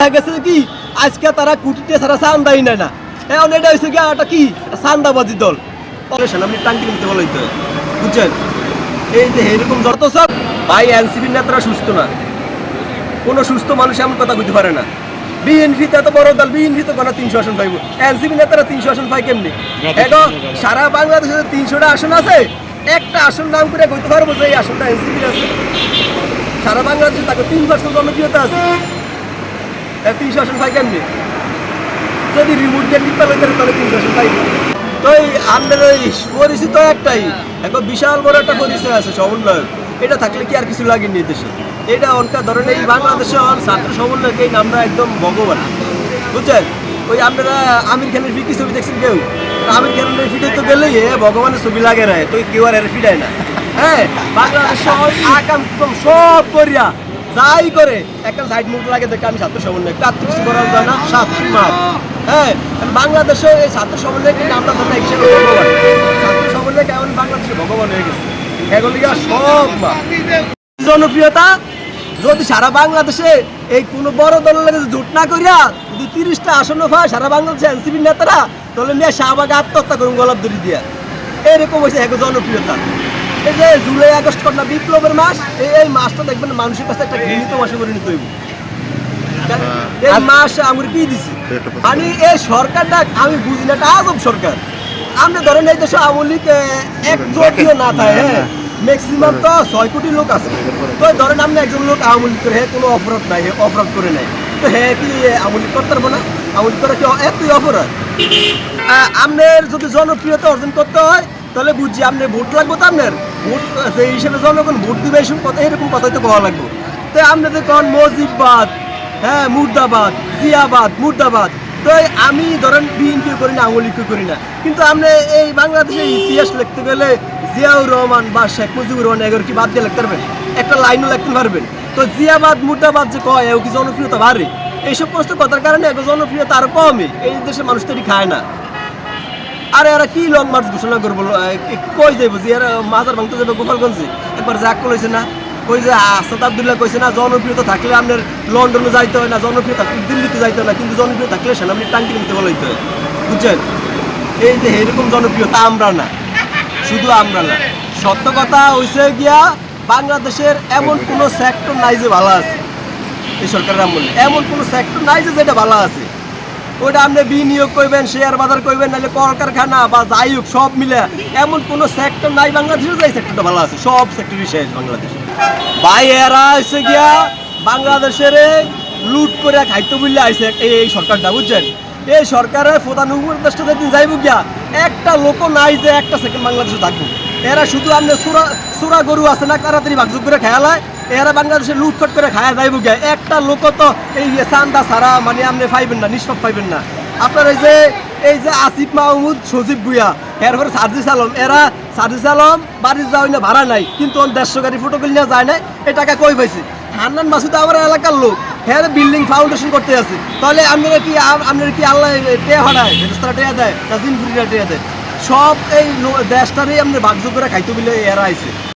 দেখা গেছে কি? আজকে তারা কুটিতে ছাড়া চান্দাই নেয় না। এখন এটা হয়েছে কি একটা কি? চান্দাবাজি দল। আপনি টাঙ্কি নিতে বলে হয়। বুঝছেন? এই যে এরকম যত সব ভাই এনসিপির নেতারা সুস্থ না। কোনো সুস্থ মানুষ এমন কথা বুঝতে পারে না। বিএনপি তো এত বড় দল বিএনপি তো কোনো তিনশো আসন পাইব? এনসিপি নেতারা তিনশো আসন পাই কেমনি? এখন সারা বাংলাদেশে তিনশোটা আসন আছে একটা আসন নাম করে কইতে পারব যে এই আসনটা এনসিপির আছে। সারা বাংলাদেশে তাকে তিন পার্সেন্ট জনপ্রিয়তা আছে। তিনশো আসন পাই কেমনি? যদি রিমোট দিয়ে টিপা তাহলে তিনশো আসন পাইব তো এই আমাদের ওই পরিচিত একটাই এখন বিশাল বড় একটা পরিচয় আছে সমন্বয় এটা থাকলে কি আর কিছু লাগেনি দেশে? এটা অনকা ধরেন এই বাংলাদেশে ছাত্র সমন্বয়কে, এই নামটা একদম ভগবান। বুঝছেন? ওই আপনারা আমির খানের ফিকি ছবি দেখছেন কেউ? আমির খানের ফিটে তো গেলেই ভগবানের ছবি লাগে না তো কেউ আর ফিটায় না। হ্যাঁ বাংলাদেশে আকাম সব করিয়া যাই করে, একটা সাইড মুখ লাগে, দেখে আমি ছাত্র সমন্বয় তার কিছু করা যায় না ছাত্রী মাপ হ্যাঁ বাংলাদেশে এই ছাত্র সমন্বয়কে নামটা ধরে হিসেবে ছাত্র সমন্বয় কেমন বাংলাদেশে ভগবান হয়ে গেছে? এগুলো কি আর সব জনপ্রিয়তা, যদি সারা বাংলাদেশে এই কোন বড় দলের লাগে জোট না করিয়া যদি তিরিশটা আসন হয় সারা বাংলাদেশে এনসিপি নেতারা তাহলে মেয়ে শাহবাগে আত্মহত্যা করুন, গলাপ দড়ি দিয়া। এরকম হয়েছে এক জনপ্রিয়তা। এই যে জুলাই আগস্ট কন্যা বিপ্লবের মাস এই এই মাসটা দেখবেন মানুষের কাছে একটা ঘৃণিত মাসে পরিণত হইব। এই মাস আমার কি দিছি? মানে এই সরকারটা আমি বুঝি না এটা আজব সরকার। আমরা ধরেন এই দেশে আওয়ামী লীগ না থাকে হ্যাঁ? ম্যাক্সিমাম তো ছয় কোটি লোক আছে। তো ধরেন আপনি একজন লোক আওয়ামী লীগ করে হ্যাঁ কোনো অপরাধ নাই হে অপরাধ করে নাই। তো হ্যাঁ কি আওয়ামী লীগ করতে পারব না? আওয়ামী লীগ করা কি এতই অপরাধ? আপনার যদি জনপ্রিয়তা অর্জন করতে হয় তাহলে বুঝছি আপনার ভোট লাগবে তো আপনার। সেই হিসেবে কথা, এরকম কথাই তো লাগবে। তো আপনাদের মজিবাদ হ্যাঁ মুর্দাবাদ, জিয়াবাদ, মুর্দাবাদ, তো আমি ধরেন বিএনপি করি না, আওয়ামী করি না। কিন্তু আপনি এই বাংলাদেশের ইতিহাস লিখতে গেলে জিয়াউর রহমান বা শেখ মুজিবুর রহমান এগুলো কি বাদ দিয়ে লিখতে পারবেন? একটা লাইনও লিখতে পারবেন। তো জিয়াবাদ, মুর্দাবাদ যে কয়, এও কি জনপ্রিয়তা বাড়ে? এইসব প্রশ্ন কথার কারণে জনপ্রিয়তা আরও কমে। এই দেশের মানুষ তো খায় না। আরে এরা কি লং মার্চ ঘোষণা করব? কই যাইব? যে এরা মাজার ভাঙতে যাবে গোপালগঞ্জে। একবার জ্যাক কইছে না। কই যে আসাদ আবদুল্লাহ কইছে না, জনপ্রিয়তা থাকলে আপনার লন্ডনে যাইতে হয় না জনপ্রিয় থাকলে দিল্লিতে যাইতে হয় না, কিন্তু জনপ্রিয় থাকলে সেনা আপনি টাঙ্কি নিতে বলাইতে হয়। বুঝছেন? এই যে, এরকম জনপ্রিয়তা আমরা না। শুধু আমরা না। সত্য কথা হইছে গিয়া, বাংলাদেশের এমন কোনো সেক্টর নাই যে ভালো আছে। এই সরকারের আমলে। এমন কোনো সেক্টর নাই যে যেটা ভালো আছে। ওইটা আপনি বিনিয়োগ করবেন শেয়ার বাজার করবেন, নাহলে কলকারখানা বা যাই হোক, সব মিলে। এমন কোনো সেক্টর নাই বাংলাদেশের যে সেক্টরটা ভালো আছে, সব সেক্টরই শেষ বাংলাদেশে। ভাই, এরা গিয়া বাংলাদেশের লুট করে খাইতে বললে আইসে এই সরকারটা, বুঝছেন? এই সরকারের প্রধান উপদেষ্টা যেদিন যাইব গিয়া, একটা লোকও নাই যে একটা সেকেন্ড বাংলাদেশে থাকব এরা শুধু আপনি সুরা সুরা গরু আছে না, তাড়াতাড়ি ভাগযোগ করে খেয়ালায় এরা বাংলাদেশে লুটফট করে খায়া যাইব গিয়া। একটা লোক তো এই চান্দা ছাড়া মানে আপনি পাইবেন না, নিষ্পাপ পাইবেন না। আপনার এই যে এই যে আসিফ মাহমুদ, সজীব গুয়া এরপরে সার্জিস আলম। এরা সার্জিস আলম, বাড়ির যাওয়া না, ভাড়া নাই। কিন্তু ওর দেড়শো গাড়ি ফটো নিয়ে যায় না এই টাকা কই পাইছে? হান্নান মাসুদ আমার এলাকার লোক। হ্যাঁ বিল্ডিং ফাউন্ডেশন করতে আছে। তাহলে আপনারা কি আপনারা কি আল্লাহ টেয়া ভাড়ায় ফেরস্তারা টেয়া দেয়, না জিনপুরিরা টেয়া দেয়? সব এই দেশটারই আপনি ভাগযোগ করে খাইতে বলে এরা আইছে।